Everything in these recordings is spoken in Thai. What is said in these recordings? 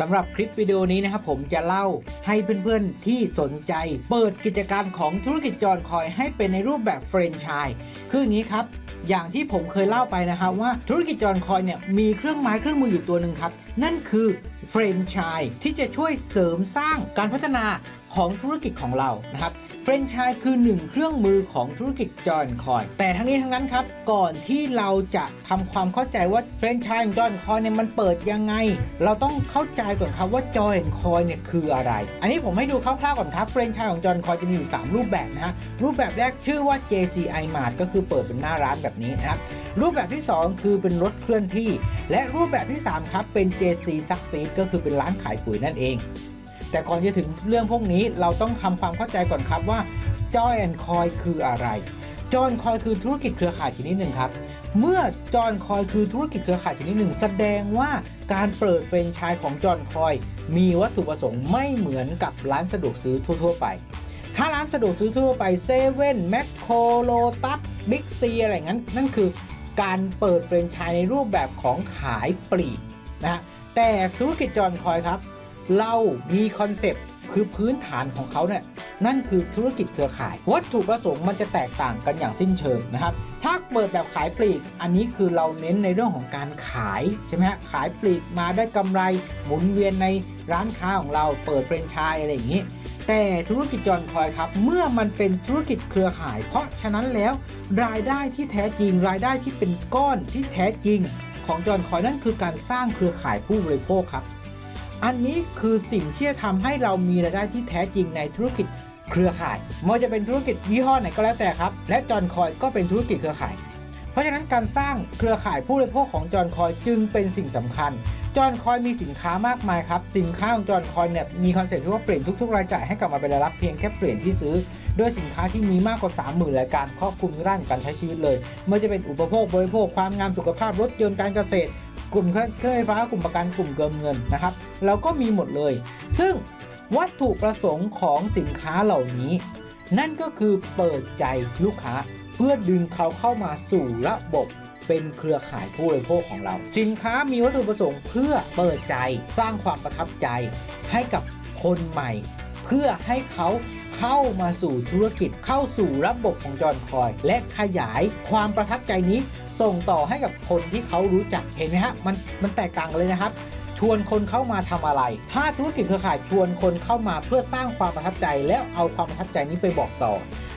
สำหรับคลิปวิดีโอนี้นะครับผมจะเล่าให้เพื่อนๆที่สนใจ เปิดกิจการของธุรกิจจอนคอยให้เป็นในรูปแบบแฟรนไชส์คืออย่างนี้ครับ อย่างที่ผมเคยเล่าไปนะครับว่าธุรกิจจอนคอยเนี่ยมีเครื่องไม้เครื่องมืออยู่ตัวหนึ่งครับ นั่นคือแฟรนไชส์ที่จะช่วยเสริมสร้างการพัฒนา ของธุรกิจของเรานะครับแฟรนไชส์คือหนึ่งเครื่องมือของธุรกิจจอนคอยแต่ทั้งนี้ทั้งนั้นครับ ก่อนที่เราจะทำความเข้าใจว่าแฟรนไชส์ของจอนคอยเนี่ยมันเปิดยังไง เราต้องเข้าใจก่อนครับว่าจอยคอยเนี่ยคืออะไร อันนี้ผมให้ดูคร่าวๆก่อนครับแฟรนไชส์ของจอนคอยจะมีอยู่ 3 รูปแบบนะฮะรูปแบบแรกชื่อว่า JCI Mart ก็คือเปิดเป็นหน้าร้านแบบนี้นะครับรูปแบบที่ 2 คือเป็นรถเคลื่อนที่ และรูปแบบที่ 3 ครับ เป็น JC Succeed ก็คือเป็นร้านขายปุ๋ยนั่นเอง แต่ก่อนจะถึงเรื่องพวกนี้เราต้องทำความเข้าใจก่อนครับว่า Joy and Coy คืออะไรจอนคอยคือธุรกิจเครือข่ายชนิดหนึ่งครับ เมื่อจอนคอยคือธุรกิจเครือข่ายชนิดหนึ่ง แสดงว่าการเปิดแฟรนไชส์ของจอนคอย มีวัตถุประสงค์ไม่เหมือนกับร้านสะดวกซื้อทั่ว ๆ ไป ถ้าร้านสะดวกซื้อทั่วไปเซเว่นแมคโครโลตัสบิ๊กซีอะไรงั้น นั่นคือการเปิดแฟรนไชส์ในรูปแบบของขายปลีกนะฮะแต่ธุรกิจจอนคอยครับ เรามีคอนเซปต์คือพื้นฐานของเขาเนี่ยนั่นคือธุรกิจเครือข่าย วัตถุประสงค์มันจะแตกต่างกันอย่างสิ้นเชิงนะครับ ถ้าเปิดแบบขายปลีก อันนี้คือเราเน้นในเรื่องของการขายใช่ไหมฮะขายปลีกมาได้กำไรหมุนเวียนในร้านค้าของเราเปิดแฟรนไชส์อะไรอย่างนี้ แต่ธุรกิจจอนคอยครับ เมื่อมันเป็นธุรกิจเครือข่าย เพราะฉะนั้นแล้ว รายได้ที่แท้จริง รายได้ที่เป็นก้อนที่แท้จริง ของจอนคอยนั่นคือการสร้างเครือข่ายผู้บริโภคครับ อันนี้คือสิ่งที่จะทำให้เรามีรายได้ที่แท้จริงในธุรกิจเครือข่ายไม่ว่าจะเป็นธุรกิจยี่ห้อไหนก็แล้วแต่ครับ และจอนคอยก็เป็นธุรกิจเครือข่าย เพราะฉะนั้นการสร้างเครือข่ายผู้บริโภคของจอนคอยจึงเป็นสิ่งสำคัญจอนคอยมีสินค้ามากมายครับ สินค้าของจอนคอยเนี่ยมีคอนเซ็ปต์ที่ว่าเปลี่ยนทุกๆ รายจ่ายให้กลับมาเป็นรายรับเพียงแค่เปลี่ยนที่ซื้อด้วยสินค้าที่มีมากกว่า 30,000รายการครอบคลุมด้านการใช้ชีวิตเลยไม่ว่าจะเป็นอุปโภคบริโภคความงามสุขภาพรถยนต์การเกษตร กลุ่มเครื่องไฟฟ้ากลุ่มประกันกลุ่มเกิมเงินนะครับ เราก็มีหมดเลย ซึ่งวัตถุประสงค์ของสินค้าเหล่านี้ นั่นก็คือเปิดใจลูกค้าเพื่อดึงเขาเข้ามาสู่ระบบเป็นเครือข่ายผู้บริโภคของเรา สินค้ามีวัตถุประสงค์เพื่อเปิดใจสร้างความประทับใจให้กับคนใหม่ เพื่อให้เขาเข้ามาสู่ธุรกิจเข้าสู่ระบบของจอนคอย และขยายความประทับใจนี้ ส่งต่อให้กับคนที่เขารู้จักเห็นไหมฮะมันมันแตกต่างเลยนะครับ ชวนคนเข้ามาทำอะไร ถ้าธุรกิจเครือข่ายชวนคนเข้ามาเพื่อสร้างความประทับใจ แล้วเอาความประทับใจนี้ไปบอกต่อ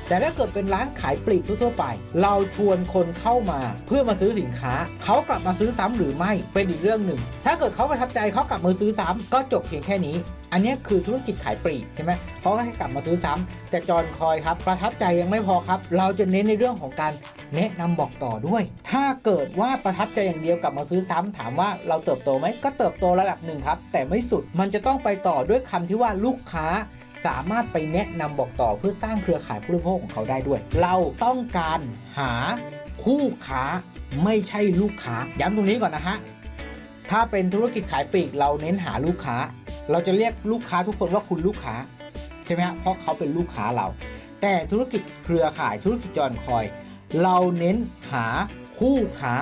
แต่ถ้าเกิดเป็นร้านขายปลีกทั่วๆไป เราชวนคนเข้ามาเพื่อมาซื้อสินค้า เขากลับมาซื้อซ้ำหรือไม่เป็นอีกเรื่องหนึ่ง ถ้าเกิดเขาประทับใจเขากลับมาซื้อซ้ำก็จบเพียงแค่นี้ อันนี้คือธุรกิจขายปลีกใช่ไหมเขาก็ให้กลับมาซื้อซ้ำแต่จอนคอยครับประทับใจยังไม่พอครับ เราจะเน้นในเรื่องของการแนะนำบอกต่อด้วย ถ้าเกิดว่าประทับใจอย่างเดียวกลับมาซื้อซ้ำถามว่าเราเติบโตไหมก็เติบโตระดับหนึ่งครับ แต่ไม่สุดมันจะต้องไปต่อด้วยคำที่ว่าลูกค้าสามารถไปแนะนำบอกต่อเพื่อสร้างเครือข่ายผู้บริโภคของเขาได้ด้วย เราต้องการหาคู่ค้าไม่ใช่ลูกค้า ย้ำตรงนี้ก่อนนะฮะถ้าเป็นธุรกิจขายปลีกเราเน้นหาลูกค้า เราจะเรียกลูกค้าทุกคนว่าคุณลูกค้าใช่ไหมฮะเพราะเขาเป็นลูกค้าเรา แต่ธุรกิจเครือข่ายธุรกิจจอนคอย เราเน้นหาคู่ค้า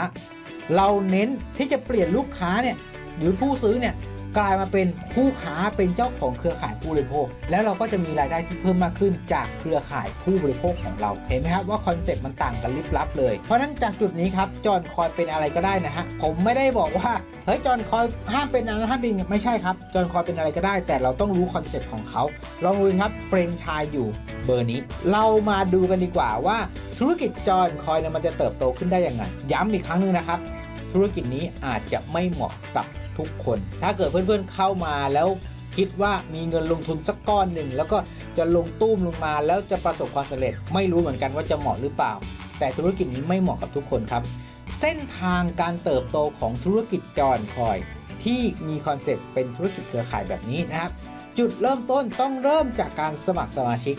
เราเน้นที่จะเปลี่ยนลูกค้าเนี่ยหรือผู้ซื้อเนี่ย กลายมาเป็นคู่ค้าเป็นเจ้าของเครือข่ายผู้บริโภค แล้วเราก็จะมีรายได้ที่เพิ่มมากขึ้นจากเครือข่ายผู้บริโภคของเรา เห็นไหมครับว่าคอนเซ็ปต์มันต่างกันลิบลับเลย เพราะนั้นจากจุดนี้ครับจอนคอยเป็นอะไรก็ได้นะฮะ ผมไม่ได้บอกว่าเฮ้ยจอนคอยห้ามเป็นอะไรห้ามเป็นไม่ใช่ครับจอนคอยเป็นอะไรก็ได้ แต่เราต้องรู้คอนเซ็ปต์ของเขาลองดูครับเฟรนชายอยู่เบอร์นี้ เรามาดูกันดีกว่าว่าธุรกิจจอนคอยเนี่ยมันจะเติบโตขึ้นได้ยังไง ย้ำอีกครั้งหนึงนะครับธุรกิจนี้อาจจะไม่เหมาะกับ ทุกคน ถ้าเกิดเพื่อนๆเข้ามาแล้วคิดว่ามีเงินลงทุนสักก้อนหนึ่ง แล้วก็จะลงตุ้มลงมาแล้วจะประสบความสำเร็จ ไม่รู้เหมือนกันว่าจะเหมาะหรือเปล่า แต่ธุรกิจนี้ไม่เหมาะกับทุกคนครับ เส้นทางการเติบโตของธุรกิจจอนคอย ที่มีคอนเซ็ปต์เป็นธุรกิจเครือข่ายแบบนี้นะครับ จุดเริ่มต้นต้องเริ่มจากการสมัครสมาชิก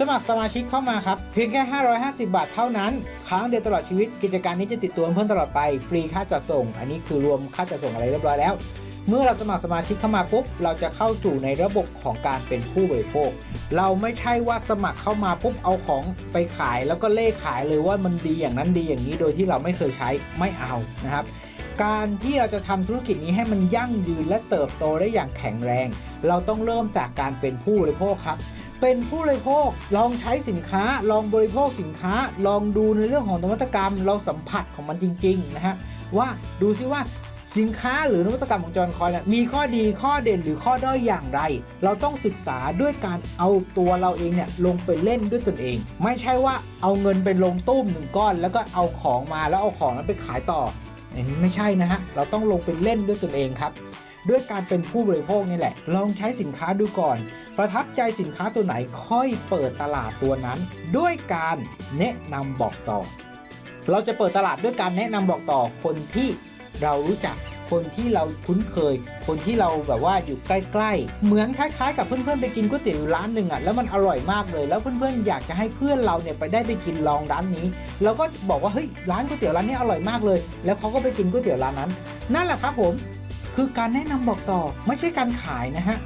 สมัครสมาชิกเข้ามาครับ เพียงแค่ 550 บาทเท่านั้นครั้งเดียวตลอดชีวิต กิจการนี้จะติดตัวเพื่อนตลอดไป ฟรีค่าจัดส่ง อันนี้คือรวมค่าจัดส่งอะไรเรียบร้อยแล้ว เมื่อเราสมัครสมาชิกเข้ามาปุ๊บ เราจะเข้าสู่ในระบบของการเป็นผู้บริโภค เราไม่ใช่ว่าสมัครเข้ามาปุ๊บเอาของไปขาย แล้วก็เล่ขายเลยว่ามันดีอย่างนั้นดีอย่างนี้ โดยที่เราไม่เคยใช้ไม่เอานะครับการที่เราจะทำธุรกิจนี้ให้มันยั่งยืนและเติบโตได้อย่างแข็งแรง เราต้องเริ่มจากการเป็นผู้บริโภคครับ เป็นผู้บริโภคลองใช้สินค้า ลองบริโภคสินค้า ลองดูในเรื่องของนวัตกรรม เราสัมผัสของมันจริง ๆ นะฮะ ว่าดูซิว่าสินค้าหรือนวัตกรรมของจอห์นคอยเนี่ยมีข้อดีข้อเด่นหรือข้อด้อยอย่างไร เราต้องศึกษาด้วยการเอาตัวเราเองเนี่ยลงไปเล่นด้วยตนเอง ไม่ใช่ว่าเอาเงินไปลงตุ้มหนึ่งก้อน แล้วก็เอาของมาแล้วเอาของนั้นไปขายต่ออันนี้ไม่ใช่นะฮะ เราต้องลงไปเล่นด้วยตนเองครับ ด้วยการเป็นผู้บริโภคนี่แหละ ลองใช้สินค้าดูก่อน ประทับใจสินค้าตัวไหนค่อยเปิดตลาดตัวนั้น ด้วยการแนะนำบอกต่อ เราจะเปิดตลาดด้วยการแนะนำบอกต่อคนที่เรารู้จักคนที่เราคุ้นเคย คนที่เราแบบว่าอยู่ใกล้ๆ เหมือนคล้ายๆ กับเพื่อนๆไปกินก๋วยเตี๋ยวร้านหนึ่งอะ แล้วมันอร่อยมากเลย แล้วเพื่อนๆอยากจะให้เพื่อนเราเนี่ยไปได้ไปกินลองร้านนี้เราก็บอกว่าเฮ้ยร้านก๋วยเตี๋ยวร้านนี้อร่อยมากเลย แล้วเขาก็ไปกินก๋วยเตี๋ยวร้านนั้น นั่นแหละครับผม คือการแนะนำบอกต่อไม่ใช่การขายนะฮะ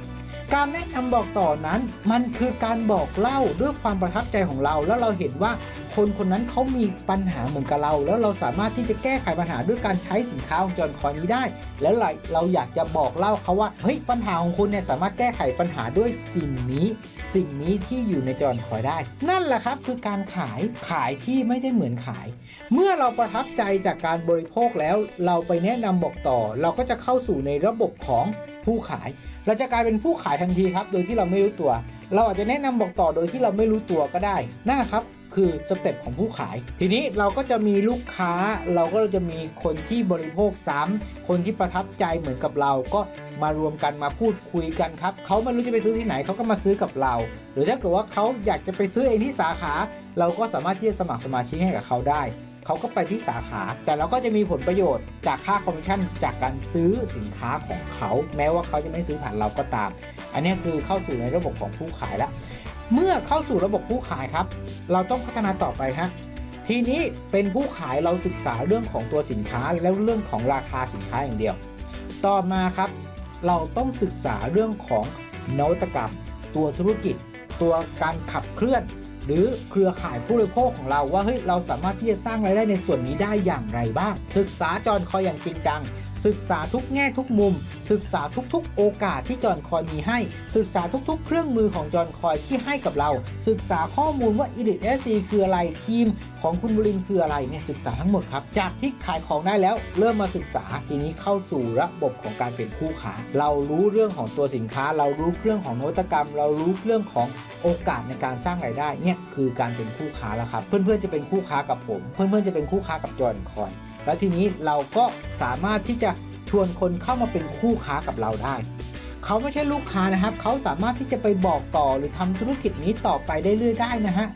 การแนะนำบอกต่อนั้น มันคือการบอกเล่าด้วยความประทับใจของเรา แล้วเราเห็นว่าคนคนนั้นเขามีปัญหาเหมือนกับเรา แล้วเราสามารถที่จะแก้ไขปัญหาด้วยการใช้สินค้าของจอนคอยนี้ได้ แล้วเราอยากจะบอกเล่าเขาว่าเฮ้ยปัญหาของคุณเนี่ยสามารถแก้ไขปัญหาด้วยสิ่งนี้ สิ่งนี้ที่อยู่ในจอนคอยได้ นั่นแหละครับคือการขายขายที่ไม่ได้เหมือนขาย เมื่อเราประทับใจจากการบริโภคแล้ว เราไปแนะนำบอกต่อ เราก็จะเข้าสู่ในระบบของผู้ขาย เราจะกลายเป็นผู้ขายทันทีครับ โดยที่เราไม่รู้ตัว เราอาจจะแนะนำบอกต่อโดยที่เราไม่รู้ตัวก็ได้ นั่นแหละครับคือสเต็ปของผู้ขาย ทีนี้เราก็จะมีลูกค้า เราก็จะมีคนที่บริโภคซ้ำคนที่ประทับใจเหมือนกับเราก็มารวมกันมาพูดคุยกันครับเขาไม่รู้จะไปซื้อที่ไหนเขาก็มาซื้อกับเรา หรือถ้าเกิดว่าเขาอยากจะไปซื้อเองที่สาขา เราก็สามารถที่จะสมัครสมาชิกให้กับเขาได้ เขาก็ไปที่สาขา แต่เราก็จะมีผลประโยชน์จากค่าคอมมิชชั่นจากการซื้อสินค้าของเขา แม้ว่าเขาจะไม่ซื้อผ่านเราก็ตาม อันนี้คือเข้าสู่ในระบบของผู้ขายแล้ว เมื่อเข้าสู่ระบบผู้ขายครับ เราต้องพัฒนาต่อไปฮะทีนี้เป็นผู้ขายเราศึกษาเรื่องของตัวสินค้าแล้วเรื่องของราคาสินค้าอย่างเดียว ต่อมาครับ เราต้องศึกษาเรื่องของนวัตกรรม ตัวธุรกิจ ตัวการขับเคลื่อน หรือเครือข่ายผู้บริโภคของเราว่าเฮ้ยเราสามารถที่จะสร้างรายได้ในส่วนนี้ได้อย่างไรบ้าง ศึกษาจอนคอยอย่างจริงจัง ศึกษาทุกแง่ทุกมุม ศึกษาทุกๆ โอกาสที่จอนคอยมีให้ ศึกษาทุกๆ เครื่องมือของจอนคอยที่ให้กับเรา ศึกษาข้อมูลว่า Elite SC คืออะไรทีมของคุณบุรินคืออะไรเนี่ยศึกษาทั้งหมดครับ จากที่ขายของได้แล้ว เริ่มมาศึกษาทีนี้เข้าสู่ระบบของการเป็นผู้ค้า เรารู้เรื่องของตัวสินค้า เรารู้เรื่องของนวัตกรรม เรารู้เรื่องของโอกาสในการสร้างรายได้เนี่ยคือการเป็นผู้ค้าแล้วครับ เพื่อนๆจะเป็นคู่ค้ากับผม เพื่อนๆจะเป็นคู่ค้ากับจอนคอยแล้วทีนี้เราก็สามารถที่จะชวนคนเข้ามาเป็นคู่ค้ากับเราได้ เขาไม่ใช่ลูกค้านะครับ เขาสามารถที่จะไปบอกต่อหรือทำธุรกิจนี้ต่อไปได้เรื่อยได้นะฮะ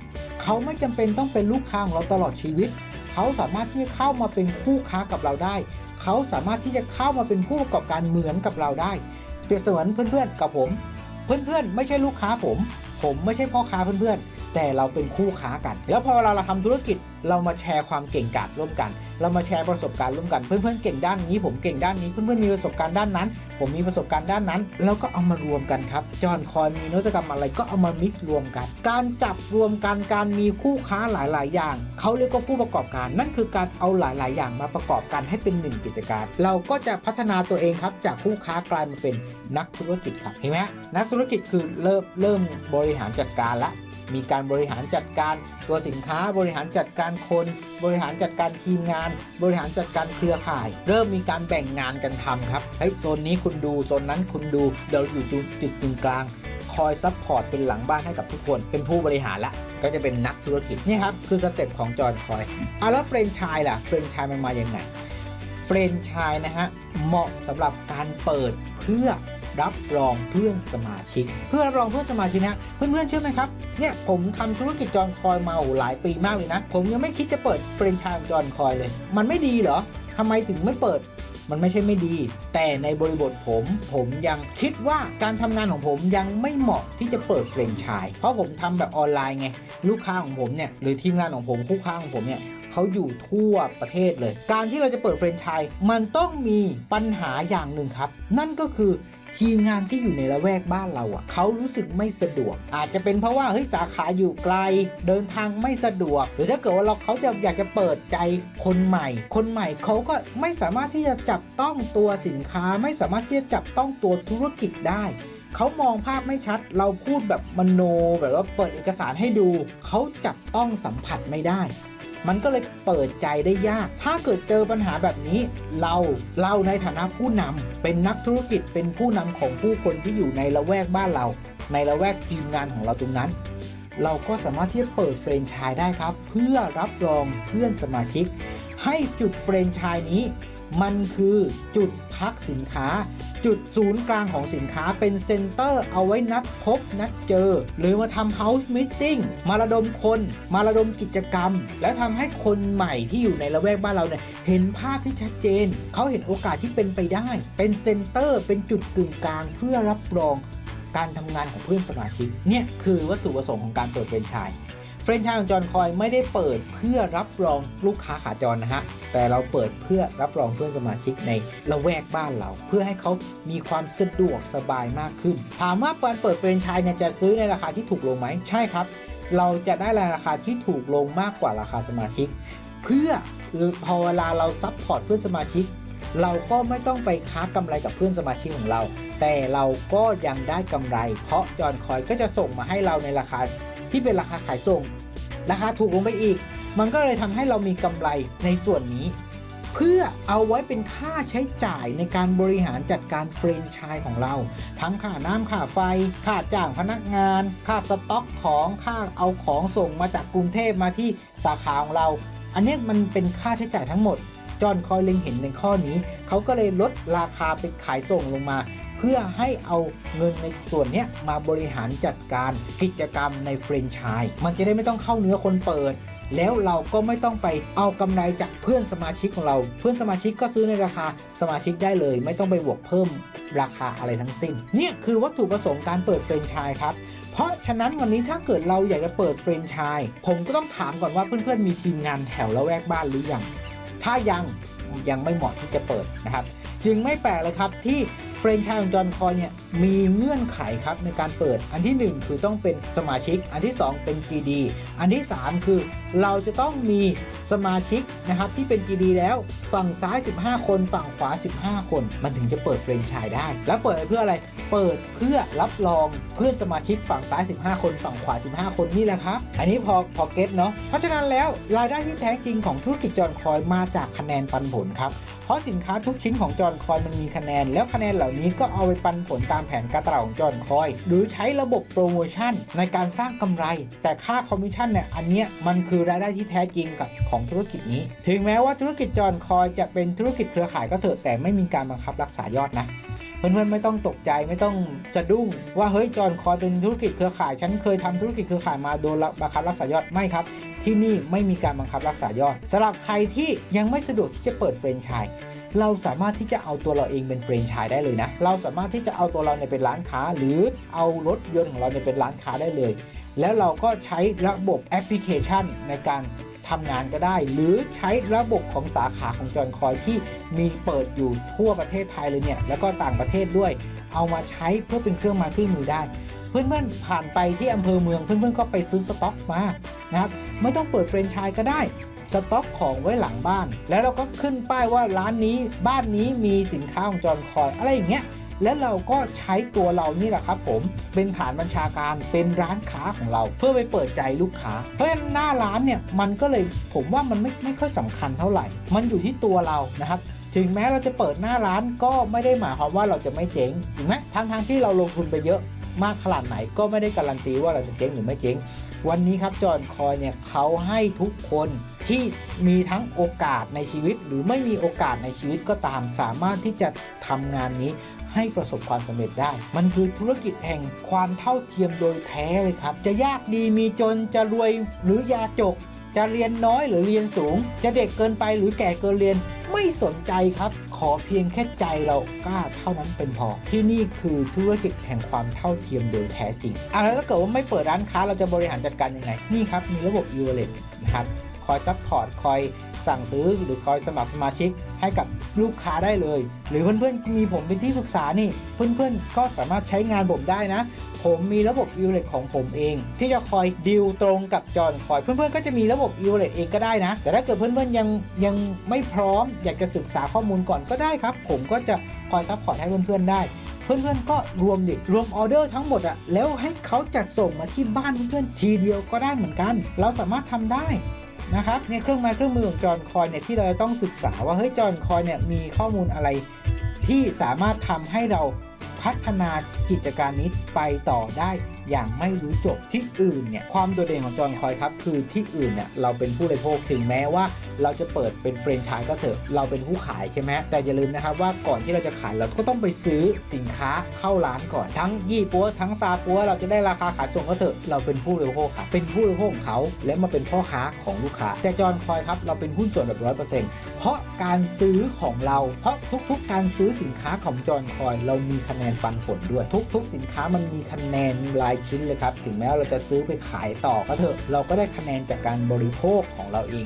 เขาไม่จำเป็นต้องเป็นลูกค้าของเราตลอดชีวิต เขาสามารถที่จะเข้ามาเป็นคู่ค้ากับเราได้ เขาสามารถที่จะเข้ามาเป็นผู้ประกอบการเหมือนกับเราได้ เปรียบเสมือนเพื่อนๆกับผม เพื่อนๆ ไม่ใช่ลูกค้าผม ผมไม่ใช่พ่อค้าเพื่อนๆ แต่เราเป็นคู่ค้ากัน แล้วพอเวลาเราทำธุรกิจเรามาแชร์ความเก่งกาจร่วมกัน เรามาแชร์ประสบการณ์ร่วมกันเพื่อนๆเก่งด้านนี้ผมเก่งด้านนี้เพื่อนๆมีประสบการณ์ด้านนั้น ผมมีประสบการณ์ด้านนั้น แล้วก็เอามารวมกันครับจอนคอยมีนวัตกรรมอะไรก็เอามามิกรวมกัน การจับรวมกันการมีคู่ค้าหลายๆ อย่างเขาเรียกว่าผู้ประกอบการ นั่นคือการเอาหลายๆ อย่างมาประกอบกันให้เป็นหนึ่งกิจการ เราก็จะพัฒนาตัวเองครับจากคู่ค้ากลายมาเป็นนักธุรกิจครับเห็นไหมนักธุรกิจคือเริ่มเริ่มบริหารจัดการละ มีการบริหารจัดการตัวสินค้า บริหารจัดการคน บริหารจัดการทีมงาน บริหารจัดการเครือข่าย เริ่มมีการแบ่งงานกันทำครับเฮ้ยโซนนี้คุณดูโซนนั้นคุณดูเดี๋ยวอยู่จุดกึ่งกลางคอยซัพพอร์ตเป็นหลังบ้านให้กับทุกคน เป็นผู้บริหารละ ก็จะเป็นนักธุรกิจนี่ครับคือสเต็ปของจอห์นคอยเอะแล้วเฟรนชส์ล่ะเฟรนชส์มันมาอย่างไงเฟรนชส์นะฮะเหมาะสำหรับการเปิดเพื่อ รับรองเพื่อนสมาชิก เพื่อรับรองเพื่อนสมาชิกนะเพื่อนๆเชื่อไหมครับเนี่ยผมทำธุรกิจจอนคอยมาหลายปีมากเลยนะ ผมยังไม่คิดจะเปิดเฟรนไชส์ของจอนคอยเลย มันไม่ดีเหรอทำไมถึงไม่เปิดมันไม่ใช่ไม่ดี แต่ในบริบทผม ผมยังคิดว่าการทำงานของผมยังไม่เหมาะที่จะเปิดเฟรนไชส์เพราะผมทำแบบออนไลน์ไง ลูกค้าของผมเนี่ย หรือทีมงานของผมคู่ค้าของผมเนี่ยเขาอยู่ทั่วประเทศเลย การที่เราจะเปิดเฟรนไชส์มันต้องมีปัญหาอย่างหนึ่งครับ นั่นก็คือ ทีมงานที่อยู่ในละแวกบ้านเราอะเขารู้สึกไม่สะดวก อาจจะเป็นเพราะว่าเฮ้ยสาขาอยู่ไกล เดินทางไม่สะดวก หรือถ้าเกิดว่าเราเขาจะอยากจะเปิดใจคนใหม่ คนใหม่เขาก็ไม่สามารถที่จะจับต้องตัวสินค้า ไม่สามารถที่จะจับต้องตัวธุรกิจได้เขามองภาพไม่ชัด เราพูดแบบมโนแบบว่าเปิดเอกสารให้ดู เขาจับต้องสัมผัสไม่ได้ มันก็เลยเปิดใจได้ยาก ถ้าเกิดเจอปัญหาแบบนี้ เราเราในฐานะผู้นำเป็นนักธุรกิจเป็นผู้นำของผู้คนที่อยู่ในละแวกบ้านเรา ในละแวกทีมงานของเราตรงนั้น เราก็สามารถที่จะเปิดเฟรนไชส์ได้ครับ เพื่อรับรองเพื่อนสมาชิก ให้จุดเฟรนไชส์นี้ มันคือจุดพักสินค้า จุดศูนย์กลางของสินค้าเป็นเซ็นเตอร์เอาไว้นัดพบนัดเจอ หรือมาทำเฮาส์มิทติ้งมาระดมคน มาระดมกิจกรรม และทำให้คนใหม่ที่อยู่ในละแวกบ้านเราเนี่ยเห็นภาพที่ชัดเจน เขาเห็นโอกาสที่เป็นไปได้ เป็นเซ็นเตอร์เป็นจุดกึ่งกลางเพื่อรับรองการทำงานของเพื่อนสมาชิกเนี่ยคือวัตถุประสงค์ของการเปิดเฟรนชส์ เฟรนไชส์ของจอห์นคอยไม่ได้เปิดเพื่อรับรองลูกค้าขาจรนะฮะ แต่เราเปิดเพื่อรับรองเพื่อนสมาชิกในละแวกบ้านเรา เพื่อให้เขามีความสะดวกสบายมากขึ้น ถามว่าการเปิดเฟรนไชส์เนี่ยจะซื้อในราคาที่ถูกลงไหมใช่ครับ เราจะได้ราคาที่ถูกลงมากกว่าราคาสมาชิก เพื่อพอเวลาเราซัพพอร์ตเพื่อนสมาชิกเราก็ไม่ต้องไปค้ากำไรกับเพื่อนสมาชิกของเรา แต่เราก็ยังได้กำไร เพราะจอห์นคอยก็จะส่งมาให้เราในราคา ที่เป็นราคาขายส่ง ราคาถูกลงไปอีก มันก็เลยทำให้เรามีกำไรในส่วนนี้ เพื่อเอาไว้เป็นค่าใช้จ่ายในการบริหารจัดการเฟรนไชส์ของเรา ทั้งค่าน้ำค่าไฟ ค่าจ้างพนักงาน ค่าสต็อกของค่าเอาของส่งมาจากกรุงเทพมาที่สาขาของเรา อันนี้มันเป็นค่าใช้จ่ายทั้งหมดจอห์นคอยเล็งเห็นในข้อนี้ เขาก็เลยลดราคาไปขายส่งลงมา พื่อให้เอาเงินในส่วนนี้มาบริหารจัดการกิจกรรมในเฟรนไชส์มันจะได้ไม่ต้องเข้าเนื้อคนเปิดแล้วเราก็ไม่ต้องไปเอากำไรจากเพื่อนสมาชิกของเรา เพื่อนสมาชิกก็ซื้อในราคาสมาชิกได้เลย ไม่ต้องไปบวกเพิ่มราคาอะไรทั้งสิ้น เนี่ยคือวัตถุประสงค์การเปิดเฟรนไชส์ครับ เพราะฉะนั้นวันนี้ถ้าเกิดเราอยากจะเปิดเฟรนไชส์ผมก็ต้องถามก่อนว่าเพื่อนๆมีทีมงานแถวละแวกบ้านหรือยัง ถ้ายังยังไม่เหมาะที่จะเปิดนะครับ จึงไม่แปลกเลยครับที่ รนไชส์ของจอห์นคอยเนี่ยมีเงื่อนไขครับในการเปิด อันที่ 1 คือต้องเป็นสมาชิก อันที่ 2 เป็น GD อันที่ 3 คือเราจะต้องมีสมาชิกนะครับที่เป็น GD แล้วฝั่งซ้าย 15 คนฝั่งขวา 15 คน มันถึงจะเปิดเฟรนไชส์ได้ แล้วเปิดเพื่ออะไร เปิดเพื่อรับรองเพื่อนสมาชิกฝั่งซ้าย 15 คน ฝั่งขวา 15 คนนี่แหละครับ อันนี้พอพอเก็ตเนาะเพราะฉะนั้นแล้วรายได้ที่แท้จริงของธุรกิจจอห์นคอยมาจากคะแนนปันผลครับ เพราะสินค้าทุกชิ้นของจอห์นคอยมันมีคะแนน แล้วคะแนนเหล่านี้ก็เอาไปปันผลตามแผนการตลาดของจอห์นคอย หรือใช้ระบบโปรโมชั่นในการสร้างกำไร แต่ค่าคอมมิชชั่นเนี่ยอันเนี้ยมันคือรายได้ที่แท้จริงกับของธุรกิจนี้ ถึงแม้ว่าธุรกิจจอห์นคอยจะเป็นธุรกิจเครือข่ายก็เถอะแต่ไม่มีการบังคับรักษายอดนะ เพื่อนๆไม่ต้องตกใจไม่ต้องสะดุ้ง ว่าเฮ้ยจอนคอยเป็นธุรกิจเครือข่าย ฉันเคยทำธุรกิจเครือข่ายมาโดนบังคับรักษายอดไม่ครับ ที่นี่ไม่มีการบังคับรักษายอดสำหรับใครที่ยังไม่สะดวกที่จะเปิดเฟรนไชส์เราสามารถที่จะเอาตัวเราเองเป็นเฟรนไชส์ได้เลยนะ เราสามารถที่จะเอาตัวเราเนี่ยเป็นร้านค้า หรือเอารถยนต์ของเราเนี่ยเป็นร้านค้าได้เลย แล้วเราก็ใช้ระบบแอปพลิเคชันในการ ทำงานก็ได้ หรือใช้ระบบของสาขาของจอนคอยที่มีเปิดอยู่ทั่วประเทศไทยเลยเนี่ย แล้วก็ต่างประเทศด้วย เอามาใช้เพื่อเป็นเครื่องไม้เครื่องมือได้ เพื่อนๆผ่านไปที่อำเภอเมืองเพื่อนๆก็ไปซื้อสต็อกมานะครับไม่ต้องเปิดเฟรนไชส์ก็ได้สต็อกของไว้หลังบ้าน แล้วเราก็ขึ้นป้ายว่าร้านนี้บ้านนี้มีสินค้าของจอนคอยอะไรอย่างเงี้ย แล้วเราก็ใช้ตัวเรานี่แหละครับ ผมเป็นฐานบัญชาการเป็นร้านค้าของเรา เพื่อไปเปิดใจลูกค้า เพราะฉะนั้นหน้าร้านเนี่ยมันก็เลยผมว่ามันไม่ไม่ค่อยสำคัญเท่าไหร่ มันอยู่ที่ตัวเรานะครับถึงแม้เราจะเปิดหน้าร้านก็ไม่ได้หมายความว่าเราจะไม่เจ๊งถูกไหมทั้งทางๆที่เราลงทุนไปเยอะมากขนาดไหนก็ไม่ได้การันตีว่าเราจะเจ๊งหรือไม่เจ๊ง วันนี้ครับจอห์นคอยเนี่ยเขาให้ทุกคนที่มีทั้งโอกาสในชีวิต หรือไม่มีโอกาสในชีวิตก็ตามสามารถที่จะทำงานนี้ให้ประสบความสำเร็จได้ มันคือธุรกิจแห่งความเท่าเทียมโดยแท้เลยครับ จะยากดีมีจนจะรวยหรือยาจก จะเรียนน้อยหรือเรียนสูง จะเด็กเกินไปหรือแก่เกินเรียนไม่สนใจครับ ขอเพียงแค่ใจเรากล้าเท่านั้นเป็นพอ ที่นี่คือธุรกิจแห่งความเท่าเทียมโดยแท้จริงอะแล้วถ้าเกิดว่าไม่เปิดร้านค้าเราจะบริหารจัดการยังไง นี่ครับ มีระบบ e w a l l e t นะครับคอยซัพพอร์ตคอยสั่งซื้อหรือคอยสมัครสมาชิกให้กับลูกค้าได้เลย หรือเพื่อนๆมีผมเป็นที่ปรึกษานี่ เพื่อนๆก็สามารถใช้งานผมได้นะ ผมมีระบบ e w a l l e t ของผมเอง ที่จะคอยดิวตรงกับจอนคอย เพื่อนๆก็จะมีระบบ e w a l l e t เองก็ได้นะ แต่ถ้าเกิดเพื่อนๆยังยังไม่พร้อม อยากจะศึกษาข้อมูลก่อนก็ได้ครับ ผมก็จะคอยซัพพอร์ตให้เพื่อนๆได้เพื่อนๆก็รวมดิรวมออเดอร์ทั้งหมดอะแล้วให้เขาจัดส่งมาที่บ้านเพื่อนๆทีเดียวก็ได้เหมือนกัน เราสามารถทำได้นะครับในเครื่องไม้เครื่องมือของจอนคอยเนี่ยที่เราจะต้องศึกษาว่าเฮ้ยจอนคอยเนี่ยมีข้อมูลอะไรที่สามารถทำให้เรา พัฒนากิจการนี้ไปต่อได้ อย่างไม่รู้จบที่อื่นเนี่ยความโดดเด่นของจอนคอยครับคือที่อื่นเนี่ยเราเป็นผู้บริโภคถึงแม้ว่า เราจะเปิดเป็นแฟรนไชส์ก็เถอะเราเป็นผู้ขายใช่ไหมแต่อย่าลืมนะครับว่าก่อนที่เราจะขายเราก็ต้องไปซื้อสินค้าเข้าร้านก่อนทั้งยี่ปัวทั้งซาปัวเราจะได้ราคาขายส่งก็เถอะเราเป็นผู้บริโภคครับเป็นผู้บริโภคของเขาและมาเป็นพ่อค้าของลูกค้า แต่จอนคอยครับเราเป็นหุ้นส่วนแบบร้อยเปอร์เซ็นต์เพราะการซื้อของเรา เพราะทุกๆ การซื้อสินค้าของจอนคอย เรามีคะแนนปันผลด้วย ทุก ๆ สินค้ามันมีคะแนนรายชิ้นเลยครับ ถึงแม้เราจะซื้อไปขายต่อก็เถอะ เราก็ได้คะแนนจากการบริโภคของเราเอง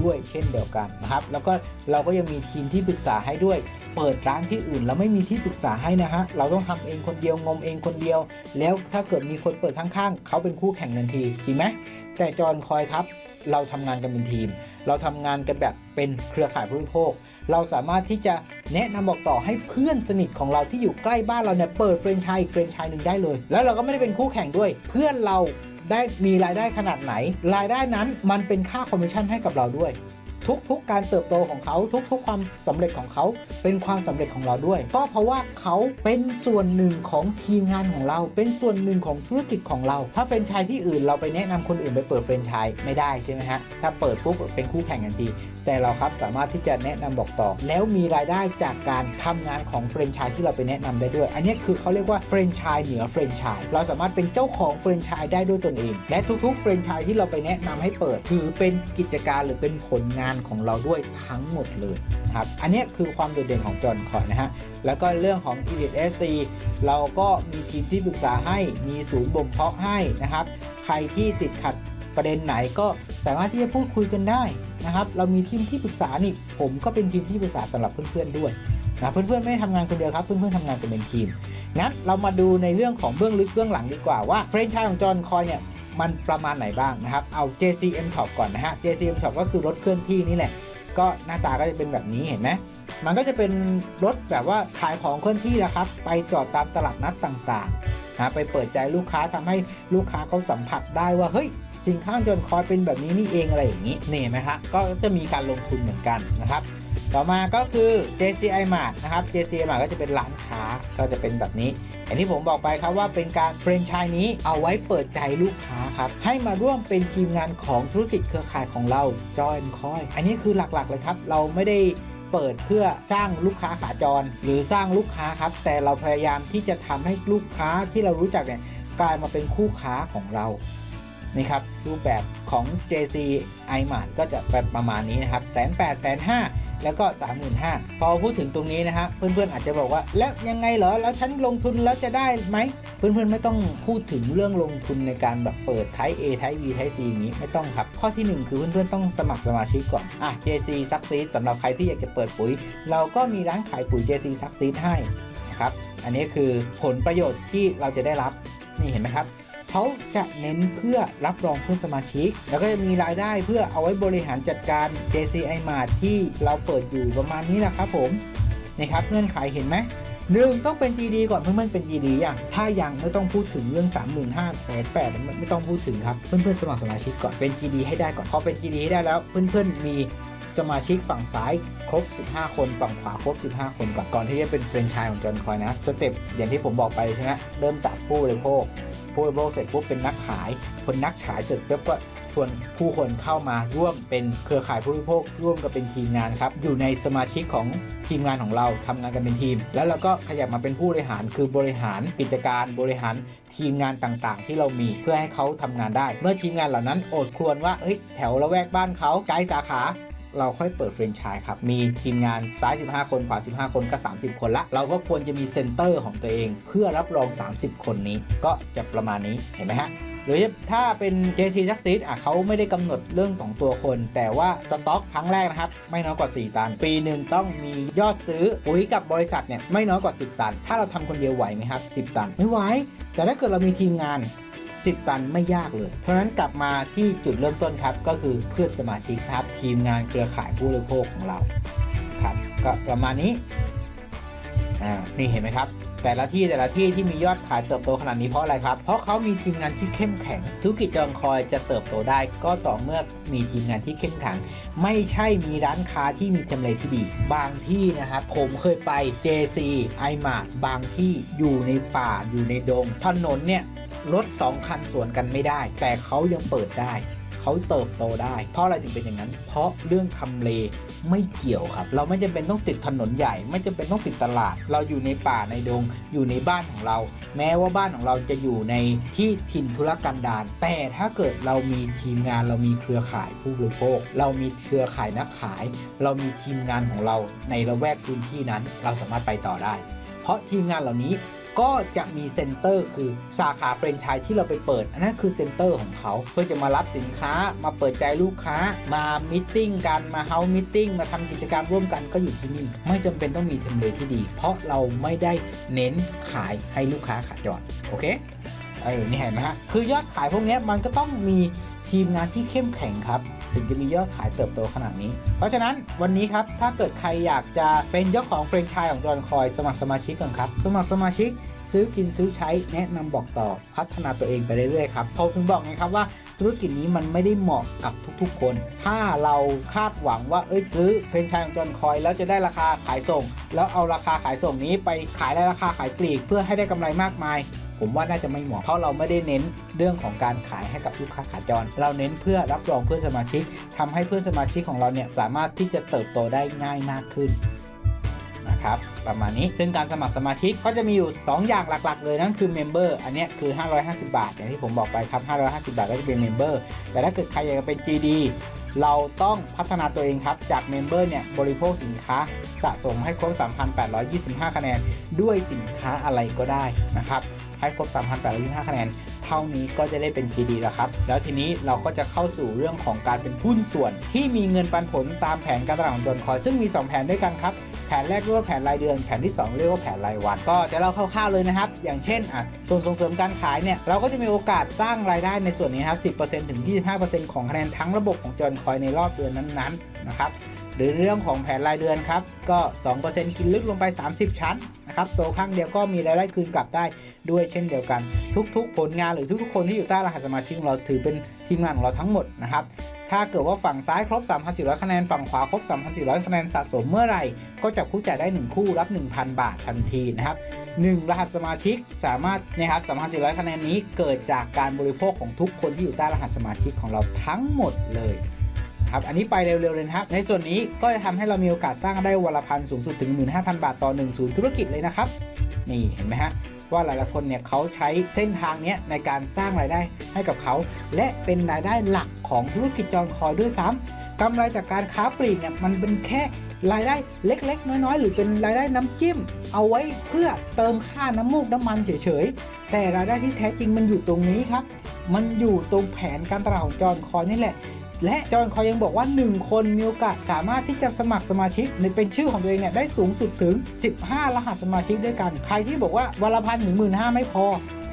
ด้วยเช่นเดียวกันนะครับ แล้วก็เราก็ยังมีทีมที่ปรึกษาให้ด้วย เปิดร้านที่อื่นเราไม่มีที่ปรึกษาให้นะฮะ เราต้องทำเองคนเดียวงมเองคนเดียว แล้วถ้าเกิดมีคนเปิดข้างๆ เขาเป็นคู่แข่งทันทีจริงไหมแต่จอนคอยครับ เราทำงานกันเป็นทีม เราทำงานกันแบบเป็นเครือข่ายผู้บริโภค เราสามารถที่จะแนะนำบอกต่อให้เพื่อนสนิทของเราที่อยู่ใกล้บ้านเราเนี่ยเปิดเฟรนไชส์อีกเฟรนไชส์หนึ่งได้เลย แล้วเราก็ไม่ได้เป็นคู่แข่งด้วย เพื่อนเราได้มีรายได้ขนาดไหน รายได้นั้นมันเป็นค่าคอมมิชชั่นให้กับเราด้วย ทุกๆ การเติบโตของเขาทุกๆ ความสำเร็จของเขา เป็นความสำเร็จของเราด้วย ก็เพราะว่าเขาเป็นส่วนหนึ่งของทีมงานของเรา เป็นส่วนหนึ่งของธุรกิจของเรา ถ้าแฟรนไชส์ที่อื่นเราไปแนะนำคนอื่นไปเปิดแฟรนไชส์ไม่ได้ใช่ไหมฮะถ้าเปิดปุ๊บเป็นคู่แข่งกันที แต่เราครับสามารถที่จะแนะนำบอกต่อ แล้วมีรายได้จากการทำงานของแฟรนไชส์ที่เราไปแนะนำได้ด้วย อันนี้คือเขาเรียกว่าแฟรนไชส์เหนือแฟรนไชส์เราสามารถเป็นเจ้าของแฟรนไชส์ได้ด้วยตนเอง และทุกๆแฟรนไชส์ที่เราไปแนะนำให้เปิดถือเป็นกิจการหรือเป็นผลงานของเราด้วยทั้งหมดเลยครับอันนี้คือความโดดเด่นของจอห์นคอยนะฮะแล้วก็เรื่องของ e l i t SC เราก็มีทีมที่ปรึกษาให้มีศูนย์บ่มเพาะให้นะครับ ใครที่ติดขัดประเด็นไหนก็สามารถที่จะพูดคุยกันได้นะครับ เรามีทีมที่ปรึกษานี่ผมก็เป็นทีมที่ปรึกษาสำหรับเพื่อนๆด้วยนะเพื่อนๆไม่ได้ทำงานคนเดียวครับ เพื่อนๆทำงานกันเป็นทีมงั้นเรามาดูในเรื่องของเบื้องลึกเบื้องหลังดีกว่าว่าเฟรนไชส์ของจอห์นคอยเนี่ย มันประมาณไหนบ้างนะครับ เอา JCM Shop ก่อนนะฮะ JCM Shop ก็คือรถเคลื่อนที่นี่แหละ ก็หน้าตาก็จะเป็นแบบนี้เห็นไหมมันก็จะเป็นรถแบบว่าขายของเคลื่อนที่นะครับ ไปจอดตามตลาดนัดต่างๆนะไปเปิดใจลูกค้าทำให้ลูกค้าเขาสัมผัสได้ว่าเฮ้ยสินค้าจนคอยเป็นแบบนี้นี่เองอะไรอย่างนี้นี่ไหมฮะก็จะมีการลงทุนเหมือนกันนะครับ ต่อมาก็คือ JCI Mart นะครับ JCI Mart ก็จะเป็นร้านค้าก็จะเป็นแบบนี้อย่างที่ผมบอกไปครับว่าเป็นการแฟรนไชส์นี้เอาไว้เปิดใจลูกค้าครับ ให้มาร่วมเป็นทีมงานของธุรกิจเครือข่ายของเราจอยคอย อันนี้คือหลักๆเลยครับ เราไม่ได้เปิดเพื่อสร้างลูกค้าขาจร หรือสร้างลูกค้าครับ แต่เราพยายามที่จะทำให้ลูกค้าที่เรารู้จักเนี่ยกลายมาเป็นคู่ค้าของเรานี่ครับรูปแบบของ JC i m a r t ก็จะแบบประมาณนี้นะครับแสนแปดแสนห้า แล้วก็ 35,000พอพูดถึงตรงนี้นะฮะเพื่อนๆอาจจะบอกว่า แล้วยังไงเหรอแล้วฉันลงทุนแล้วจะได้ไหมเพื่อนๆไม่ต้องพูดถึงเรื่องลงทุนในการแบบเปิดไท A ไท B ไท C อย่างนี้ไม่ต้องครับ ข้อที่ 1 คือเพื่อนๆต้องสมัครสมาชิกก่อนอะ JC Succeed สำหรับใครที่อยากจะเปิดปุ๋ย เราก็มีร้านขายปุ๋ย JC Succeed ให้นะครับอันนี้คือผลประโยชน์ที่เราจะได้รับนี่เห็นไหมครับ เขาจะเน้นเพื่อรับรองเพื่อนสมาชิก แล้วก็จะมีรายได้เพื่อเอาไว้บริหารจัดการ JCI Mart ที่เราเปิดอยู่ประมาณนี้แหละครับผมนี่ครับเงื่อนไขเห็นไหมหนึ่งต้องเป็น GD ก่อนเพื่อนๆเป็น GD อย่างถ้ายังไม่ต้องพูดถึงเรื่อง 3 5 0 0 0 8 8ไม่ต้องพูดถึงครับ เพื่อนๆสมัครสมาชิกก่อนเป็น GD ให้ได้ก่อนพอเป็น GD ให้ได้แล้ว เพื่อนๆมีสมาชิกฝั่งซ้ายครบ 15 คน ฝั่งขวาครบ 15 คนก่อนก่อนที่จะเป็นเฟรนไชส์ของจอนคอยนะ สเต็ปอย่างที่ผมบอกไปใช่ไหมเริ่มจากผู้บริโภค ผู้บริโภคเสร็จปุ๊บเป็นนักขายคนนักขายเสร็จปุ๊บก็ชวนผู้คนเข้ามาร่วมเป็นเครือข่ายผู้บริโภคร่วมกันเป็นทีมงานครับอยู่ในสมาชิกของทีมงานของเราทำงานกันเป็นทีม แล้วเราก็ขยับมาเป็นผู้บริหารคือบริหารกิจการบริหารทีมงานต่างๆ ที่เรามีเพื่อให้เขาทำงานได้ เมื่อทีมงานเหล่านั้นโอดครวญว่าเอ้ยแถวละแวกบ้านเขาไกลสาขา เราค่อยเปิดแฟรนไชส์ครับ มีทีมงานซ้าย 15 คนขวา 15 คนก็ 30 คนละ เราก็ควรจะมีเซ็นเตอร์ของตัวเอง เพื่อรับรอง 30 คนนี้ก็จะประมาณนี้เห็นไหมฮะหรือถ้าเป็น JC Success อะเขาไม่ได้กำหนดเรื่องของตัวคน แต่ว่าสต็อกครั้งแรกนะครับ ไม่น้อยกว่า 4 ตัน ปีหนึ่งต้องมียอดซื้อปุ๋ยกับบริษัทเนี่ยไม่น้อยกว่า 10 ตัน ถ้าเราทำคนเดียวไหวไหมครับ 10 ตันไม่ไหวแต่ถ้าเกิดเรามีทีมงาน 10 ตันไม่ยากเลย เพราะฉะนั้นกลับมาที่จุดเริ่มต้นครับ ก็คือเพื่อนสมาชิกครับ ทีมงานเครือข่ายผู้บริโภคของเราครับ ก็ประมาณนี้อ่านี่เห็นไหมครับแต่ละที่แต่ละที่ที่มียอดขายเติบโตขนาดนี้เพราะอะไรครับ เพราะเขามีทีมงานที่เข้มแข็ง ธุรกิจจองคอยจะเติบโตได้ก็ต่อเมื่อมีทีมงานที่เข้มแข็ง ไม่ใช่มีร้านค้าที่มีจำเลที่ดี บางที่นะครับผมเคยไป JC i m a r t บางที่อยู่ในป่าอยู่ในดง ถนนเนี่ย รถ 2 คันสวนกันไม่ได้ แต่เขายังเปิดได้เขาเติบโตได้ เพราะอะไรถึงเป็นอย่างนั้น เพราะเรื่องทำเลไม่เกี่ยวครับ เราไม่จำเป็นต้องติดถนนใหญ่ ไม่จำเป็นต้องติดตลาด เราอยู่ในป่าในดง อยู่ในบ้านของเรา แม้ว่าบ้านของเราจะอยู่ในที่ถิ่นธุรกันดารแต่ถ้าเกิดเรามีทีมงานเรามีเครือข่ายผู้บริโภค เรามีเครือข่ายนักขาย เรามีทีมงานของเราในละแวกพื้นที่นั้น เราสามารถไปต่อได้ เพราะทีมงานเหล่านี้ ก็จะมีเซ็นเตอร์คือสาขาแฟรนไชส์ที่เราไปเปิด อันนั้นคือเซ็นเตอร์ของเขาเพื่อจะมารับสินค้ามาเปิดใจลูกค้ามามิ팅กันมาเฮาส์มิ팅มาทำกิจกรรมร่วมกันก็อยู่ที่นี่ ไม่จำเป็นต้องมีเทมเลที่ดี เพราะเราไม่ได้เน้นขายให้ลูกค้าขาจรโอเคเออนี่เห็นไหมฮะคือยอดขายพวกนี้มันก็ต้องมีทีมงานที่เข้มแข็งครับ ถึงจะมียอดขายเติบโตขนาดนี้ เพราะฉะนั้นวันนี้ครับ ถ้าเกิดใครอยากจะเป็นเจ้าของแฟรนไชส์ของจอห์นคอยสมัครสมาชิกก่อนครับ สมัครสมาชิกซื้อกินซื้อใช้แนะนำบอกต่อพัฒนาตัวเองไปเรื่อยๆครับผมถึงบอกไงครับว่าธุรกิจนี้มันไม่ได้เหมาะกับทุกๆคน ถ้าเราคาดหวังว่าเอ้ยซื้อแฟรนไชส์ของจอห์นคอย แล้วจะได้ราคาขายส่ง แล้วเอาราคาขายส่งนี้ไปขายในราคาขายปลีก เพื่อให้ได้กำไรมากมาย ผมว่าน่าจะไม่เหมาะเพราะเราไม่ได้เน้นเรื่องของการขายให้กับลูกค้าขาจร เราเน้นเพื่อรับรองเพื่อนสมาชิกทำให้เพื่อนสมาชิกของเราเนี่ยสามารถที่จะเติบโตได้ง่ายมากขึ้นนะครับประมาณนี้ซึ่งการสมัครสมาชิกก็จะมีอยู่ 2 อย่างหลักๆ เลยนั่นคือเมมเบอร์อันนี้คือ 550 บาท อย่างที่ผมบอกไปครับ 550 บาทก็จะเป็นเมมเบอร์แต่ถ้าเกิดใครอยากจะเป็น GD เราต้องพัฒนาตัวเองครับ จากเมมเบอร์เนี่ยบริโภคสินค้าสะสมให้ครบ 3,825 คะแนน ด้วยสินค้าอะไรก็ได้นะครับ ให้ครบ 3,825 คะแนน เท่านี้ก็จะได้เป็น GD แล้วครับ แล้วทีนี้เราก็จะเข้าสู่เรื่องของการเป็นหุ้นส่วน ที่มีเงินปันผลตามแผนการตลาดของจนคอย ซึ่งมี 2 แผนด้วยกันครับแผนแรกเรียกว่าแผนรายเดือน แผนที่ 2 เรียกว่าแผนรายวัน ก็จะเล่าคร่าวๆเลยนะครับ อย่างเช่นอะส่วนส่งเสริมการขายเนี่ยเราก็จะมีโอกาสสร้างรายได้ในส่วนนี้นครับ 10%ถึง 25%ของคะแนนทั้งระบบของจอนคอยในรอบเดือนนั้นๆนะครับ หรือเรื่องของแผนรายเดือนครับ ก็ 2%กินลึกลงไป 30 ชั้นนะครับโตข้างเดียวก็มีรายได้คืนกลับได้ด้วยเช่นเดียวกัน ทุกๆ ผลงานหรือทุกๆ คนที่อยู่ใต้รหัสสมาชิกของเราถือเป็นทีมงานของเราทั้งหมดนะครับ ถ้าเกิดว่าฝั่งซ้ายครบ 3,400 คะแนน ฝั่งขวาครบ 3,400 คะแนนสะสมเมื่อไหร่ ก็จับคู่จ่ายได้ 1 คู่รับ 1,000 บาททันทีนะครับ1รหัสสมาชิกสามารถนะครับ3,400 คะแนนนี้เกิดจากการบริโภคของทุกคนที่อยู่ใต้รหัสสมาชิกของเราทั้งหมดเลย ครับ อันนี้ไปเร็วๆเลยนะครับ ในส่วนนี้ก็จะทำให้เรามีโอกาสสร้างได้วันละพันสูงสุดถึง 15,000 บาทต่อ1ศูนย์ธุรกิจเลยนะครับ นี่เห็นไหมฮะว่าหลายๆคนเนี่ยเขาใช้เส้นทางนี้ในการสร้างรายได้ให้กับเขา และเป็นรายได้หลักของธุรกิจจอนคอยด้วยซ้ำกำไรจากการค้าปลีกเนี่ยมันเป็นแค่รายได้เล็ก ๆ น้อยๆ หรือเป็นรายได้น้ำจิ้ม เอาไว้เพื่อเติมค่าน้ำมูกน้ำมันเฉยๆแต่รายได้ที่แท้จริงมันอยู่ตรงนี้ครับ มันอยู่ตรงแผนการตลาดของจอนคอยนี่แหละ และจอห์นคอยยังบอกว่า 1 คนมีโอกาสสามารถที่จะสมัครสมาชิกในเป็นชื่อของตัวเองเนี่ยได้สูงสุดถึง 15 รหัสสมาชิกด้วยกัน ใครที่บอกว่าวันละพันถึงหมื่นห้าไม่พอ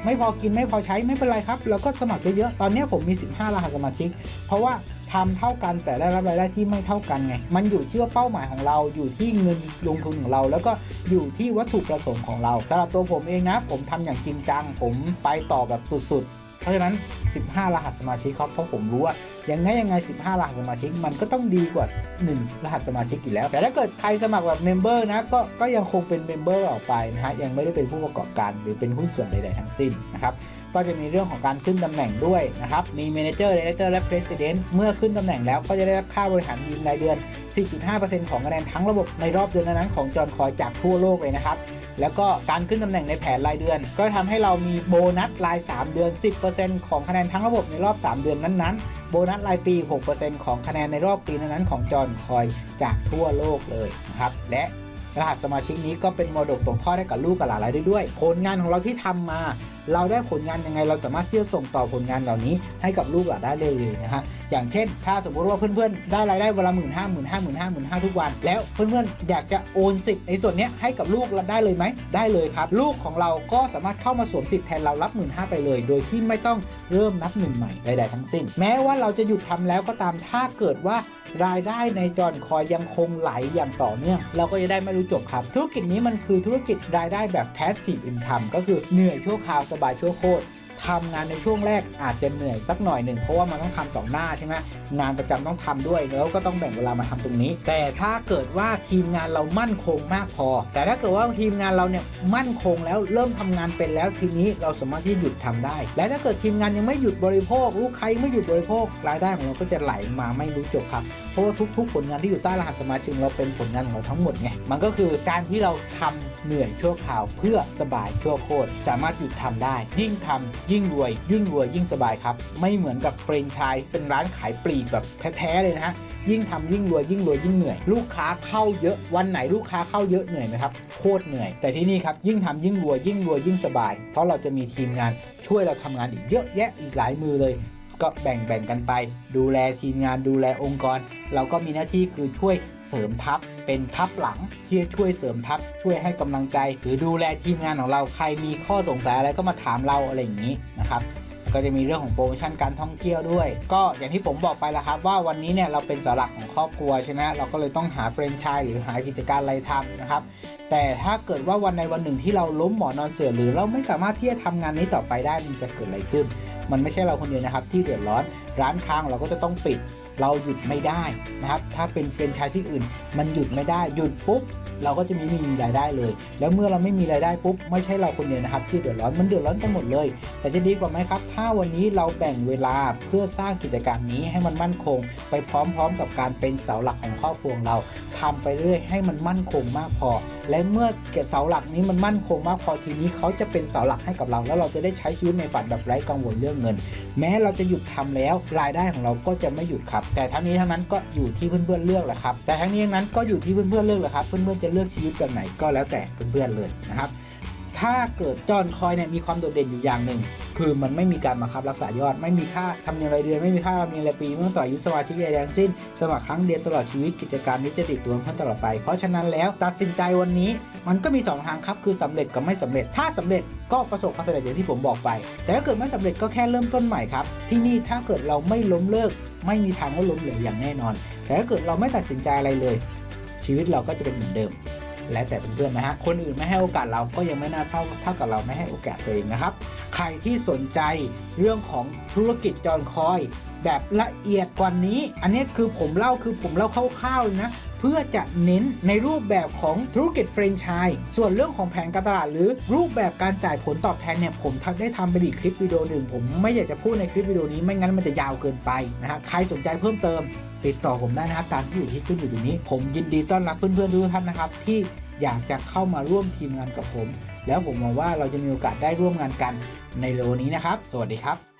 ไม่พอกินไม่พอใช้ไม่เป็นไรครับเราก็สมัครเยอะๆตอนนี้ผมมี 15 รหัสสมาชิก เพราะว่าทำเท่ากันแต่ได้รับรายได้ที่ไม่เท่ากันไง มันอยู่ที่ว่าเป้าหมายของเราอยู่ที่เงินลงทุนของเรา แล้วก็อยู่ที่วัตถุประสงค์ของเราสำหรับตัวผมเองนะ ผมทำอย่างจริงจัง ผมไปต่อแบบสุดๆ ราะฉะนั้น 15 รหัสสมาชิกครับเพราะผมรู้ว่ายังไงยังไง 15 รหัสสมาชิกมันก็ต้องดีกว่า 1 รหัสสมาชิกอยู่แล้ว แต่ถ้าเกิดใครสมัครแบบเมมเบอร์นะก็ก็ยังคงเป็นเมมเบอร์ออกไปนะฮะยังไม่ได้เป็นผู้ประกอบการหรือเป็นหุ้นส่วนใดๆทั้งสิ้นนะครับก็จะมีเรื่องของการขึ้นตำแหน่งด้วยนะครับ มี Manager Director และ President เมื่อขึ้นตำแหน่งแล้วก็จะได้รับค่าบริหารทีมรายเดือน 4.5%ของคะแนนทั้งระบบในรอบเดือนนั้นๆของจอห์นคอยจากทั่วโลกเลยนะครับ แล้วก็การขึ้นตำแหน่งในแผนรายเดือน ก็ทำให้เรามีโบนัสราย 3 เดือน 10%ของคะแนนทั้งระบบในรอบ 3 เดือนนั้นๆ โบนัสรายปี 6%ของคะแนนในรอบปีนั้นๆของจอห์นคอยจากทั่วโลกเลยนะครับและ รหัสสมาชิกนี้ก็เป็นมรดกตกทอดให้กับลูกกับหลานได้ด้วย ผลงานของเราที่ทำมา เราได้ผลงานยังไง เราสามารถที่จะส่งต่อผลงานเหล่านี้ให้กับลูกหลานได้เลยนะฮะอย่างเช่น ถ้าสมมติว่าเพื่อนๆ ได้รายได้เวละหมื่นห้าหมื่นห้าหมื่นห้าหมื่นห้าทุกวัน แล้วเพื่อนๆ อยากจะโอนสิทธิ์ในส่วนนี้ให้กับลูกเราได้เลยไหม ได้เลยครับ ลูกของเราก็สามารถเข้ามาสวมสิทธิ์แทนเรารับหมื่นห้าไปเลย โดยที่ไม่ต้องเริ่มนับหนึ่งใหม่ใดๆทั้งสิ้น แม้ว่าเราจะหยุดทำแล้วก็ตาม ถ้าเกิดว่า รายได้ในจอนคอยยังคงไหลอย่างต่อเนื่องเราก็จะได้ไม่รู้จบครับ ธุรกิจนี้มันคือธุรกิจรายได้แบบ passive income ก็คือเหนื่อยชั่วคราวสบายชั่วโคตร ทำงานในช่วงแรกอาจจะเหนื่อยสักหน่อยหนึ่งเพราะว่ามันต้องทำสองหน้าใช่ไหมงานประจำต้องทำด้วยแล้วก็ต้องแบ่งเวลามาทำตรงนี้ แต่ถ้าเกิดว่าทีมงานเรามั่นคงมากพอ แต่ถ้าเกิดว่าทีมงานเราเนี่ยมั่นคงแล้วเริ่มทำงานเป็นแล้วทีนี้เราสามารถที่หยุดทำได้ และถ้าเกิดทีมงานยังไม่หยุดบริโภคลูกค้ายังไม่หยุดบริโภครายได้ของเราก็จะไหลมาไม่รู้จบครับเพราะว่าทุก ๆ ผลงานที่อยู่ใต้รหัสสมาชิกเราเป็นผลงานของเราทั้งหมดไงมันก็คือการที่เราทำเหนื่อยชั่วคราวเพื่อสบายชั่วโคตรสามารถหยุดทำได้ ยิ่งทำยิ่งิ่งรวย ยิ่งรวยยิ่งสบายครับ ไม่เหมือนกับเฟรนไชส์เป็นร้านขายปลีกแบบแท้ๆเลยนะฮะยิ่งทำยิ่งรวยยิ่งรวยยิ่งเหนื่อย ลูกค้าเข้าเยอะวันไหนลูกค้าเข้าเยอะเหนื่อยไหมครับโคตรเหนื่อย แต่ที่นี่ครับยิ่งทำยิ่งรวยยิ่งรวยยิ่งสบาย เพราะเราจะมีทีมงานช่วยเราทำงานอีกเยอะแยะอีกหลายมือเลย ก็แบ่งแบ่งกันไป ดูแลทีมงานดูแลองค์กร เราก็มีหน้าที่คือช่วยเสริมทัพเป็นทัพหลังที่ช่วยเสริมทัพช่วยให้กำลังใจ หรือดูแลทีมงานของเราใครมีข้อสงสัยอะไรก็มาถามเราอะไรอย่างนี้นะครับก็จะมีเรื่องของโปรโมชั่นการท่องเที่ยวด้วย ก็อย่างที่ผมบอกไปแล้วครับ ว่าวันนี้เนี่ยเราเป็นเสาหลักของครอบครัวใช่ไหมเราก็เลยต้องหาแฟรนไชส์หรือหากิจการอะไรทำนะครับแต่ถ้าเกิดว่าวันในวันหนึ่งที่เราล้มหมอนอนเสือหรือเราไม่สามารถที่จะทำงานนี้ต่อไปได้มันจะเกิดอะไรขึ้น มันไม่ใช่เราคนเดียวนะครับ ที่เดือดร้อนร้านค้างเราก็จะต้องปิด เราหยุดไม่ได้นะครับ ถ้าเป็นแฟรนไชส์ที่อื่น มันหยุดไม่ได้หยุดปุ๊บเราก็จะไม่มีรายได้เลย แล้วเมื่อเราไม่มีรายได้ปุ๊บไม่ใช่เราคนเดียวนะครับ ที่เดือดร้อนมันเดือดร้อนกันหมดเลย แต่จะดีกว่าไหมครับ ถ้าวันนี้เราแบ่งเวลาเพื่อสร้างกิจการนี้ให้มันมั่นคง ไปพร้อมๆ กับการเป็นเสาหลักของครอบครัวเราทำไปเรื่อยให้มันมั่นคงมากพอ และเมื่อเสาหลักนี้มันมั่นคงมากพอทีนี้เขาจะเป็นเสาหลักให้กับเรา แล้วเราจะได้ใช้ชีวิตในฝันแบบไร้กังวลเรื่องเงิน แม้เราจะหยุดทำแล้วรายได้ของเราก็จะไม่หยุดครับ แต่ทั้งนี้ทั้งนั้นก็อยู่ที่เพื่อนๆเลือกแหละครับแต่ทั้งนี้ทั้งนั้นก็อยู่ที่เพื่อนๆเลือกแหละครับเพื่อนๆจะเลือกชีวิตแบบไหนก็แล้วแต่เพื่อนๆเลยนะครับ ถ้าเกิดจอนคอยเนี่ยมีความโดดเด่นอยู่อย่างหนึ่ง คือมันไม่มีการบังคับรักษายอด ไม่มีค่าธรรมเนียมรายเดือน ไม่มีค่าธรรมเนียมรายปีไม่ต้องต่ออายุสมาชิกใดๆทั้งสิ้น สมัครครั้งเดียวตลอดชีวิตกิจการนี้จะติดตัวเพื่อนตลอดไป เพราะฉะนั้นแล้วตัดสินใจวันนี้ มันก็มีสองทางครับคือสำเร็จกับไม่สำเร็จ ถ้าสำเร็จก็ประสบความสำเร็จอย่างที่ผมบอกไป แต่ถ้าเกิดไม่สำเร็จก็แค่เริ่มต้นใหม่ครับที่นี่ถ้าเกิดเราไม่ล้มเลิก ไม่มีทางว่าล้มเหลวอย่างแน่นอน แต่ถ้าเกิดเราไม่ตัดสินใจอะไรเลย ชีวิตเราก็จะเป็นเหมือนเดิม แล้วแต่เพื่อนๆนะฮะคนอื่นไม่ให้โอกาสเราก็ยังไม่น่าเศร้าเท่ากับเราไม่ให้โอกาสตัวเองนะครับ ใครที่สนใจเรื่องของธุรกิจจอนคอย แบบละเอียดกว่านี้ อันนี้คือผมเล่าคือผมเล่าคร่าวๆเลยนะ เพื่อจะเน้นในรูปแบบของธุรกิจเฟรนไชส์ส่วนเรื่องของแผนการตลาดหรือรูปแบบการจ่ายผลตอบแทนเนี่ยผมทำได้ทำไปอีกคลิปวิดีโอหนึ่งผมไม่อยากจะพูดในคลิปวิดีโอนี้ไม่งั้นมันจะยาวเกินไปนะฮะใครสนใจเพิ่มเติม ติดต่อผมได้นะครับตามที่อยู่ที่ขึ้นอยู่ตรงนี้ ผมยินดีต้อนรับเพื่อนๆทุกท่านนะครับที่อยากจะเข้ามาร่วมทีมงานกับผม แล้วผมหวังว่าเราจะมีโอกาสได้ร่วมงานกันในเร็วนี้นะครับ สวัสดีครับ